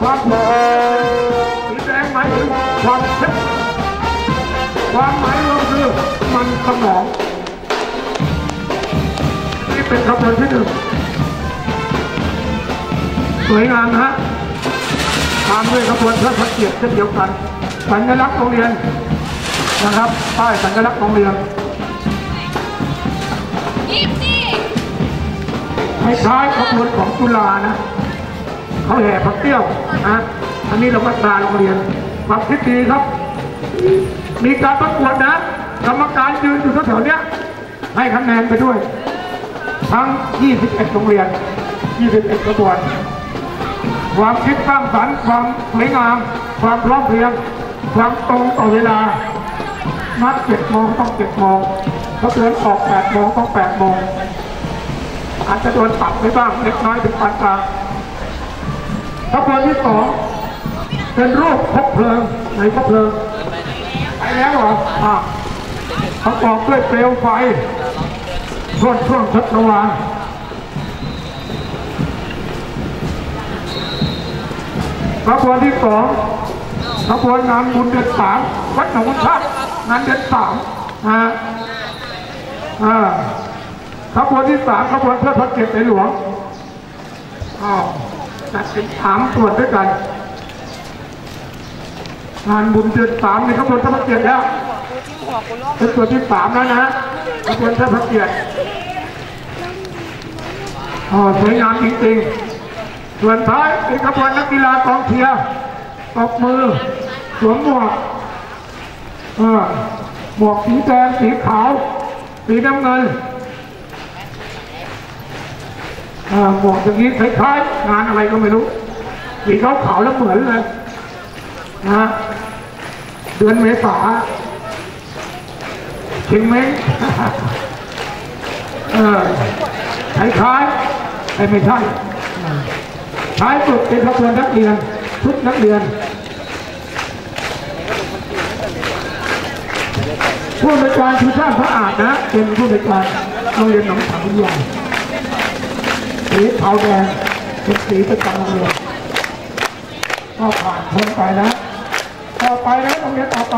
ความหมรือแดงหมายถึงความเท็จความหมายเราคือมันสมอง นี่เป็นคำนวนที่หนึ่งสวยงามฮะตามด้วยขบวนเพระพเกียรติเช่นเดียวกัน สัญลักษณ์โรงเรียนนะครับป้ายสัญลักษณ์โรงเรียนคล้ายๆขบวนของจุลานะ เขาแห่พักเตี้ยวนะอันนี้เราก็ตาโรงเรียนปรับทิศดีครับ มีการประกวดนะกรรมการยืนอยู่แถวๆเนี้ยให้คะแนนไปด้วย ทั้ง 21 โรงเรียน 21กระบวนความคิดสร้างสรรค์ความสวยงาม ความร้อมเรียง ความตรงต่อเวลา นัด7โมงต้อง7โมงถ้าเกินออก8โมงต้อง8โมงอาจจะโดนปรับไปบ้างเล็กน้อยถึงปานกลาง ขบวนที่สองเป็นรูปคบเพลิงไหนคบเพลิงไปแล้วเหรออะประกอบด้วยเปลวไฟช่วงช่วงชัชวานขบวนที่สองขบวนงานบุญเดือนสามวัดหนองชาติงานเดือนสามนะฮะอ่าขบวนที่สามขบวนเพื่อพระเกียรติในหลวงอ้าว สามส่วนด้วยกันงานบุญเดือนสามในขบวนพระเกียรติแล้วเป็นส่วนที่สามแล้วนะขบวนพระเกียรติอ๋อสวยงามจริงๆ ส่วนท้ายเป็นขบวนนักกีฬากองเชียร์ตบมือสวมหมวกหมวกสีแดงสีขาว สีน้ำเงิน อ่า หมวกอย่างนี้คล้ายๆงานอะไรก็ไม่รู้สีขาวขาวๆแล้วเหมือนเลยนะ เดือนเมษาชิงเม้งเออคล้ายๆแต่ไม่ใช่ท้ายสุดเป็นขบวนนักเรียนชุดนักเรียนผู้ในวยการชูชาติพระอาจนะเป็นผู้ในวยการโรงเรียนหนองฉางวิทยา สีเทาแดงเป็นสีประจำโรงเรียนก็ผ่านพ้นไปนะต่อไปนะโรงเรียนต่อไป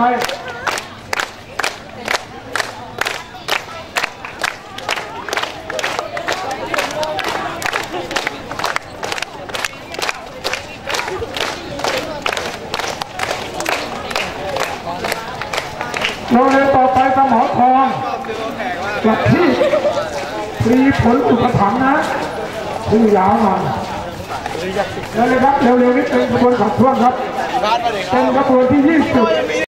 โรงเรียนต่อไปสมอทองจากที่ปรีผลอุปถัมภ์นะ ชื่อยาวหน่อยแล้วเลยครับเร็วๆนี้เป็นขบวนขับช่วงครับเป็นขบวนที่20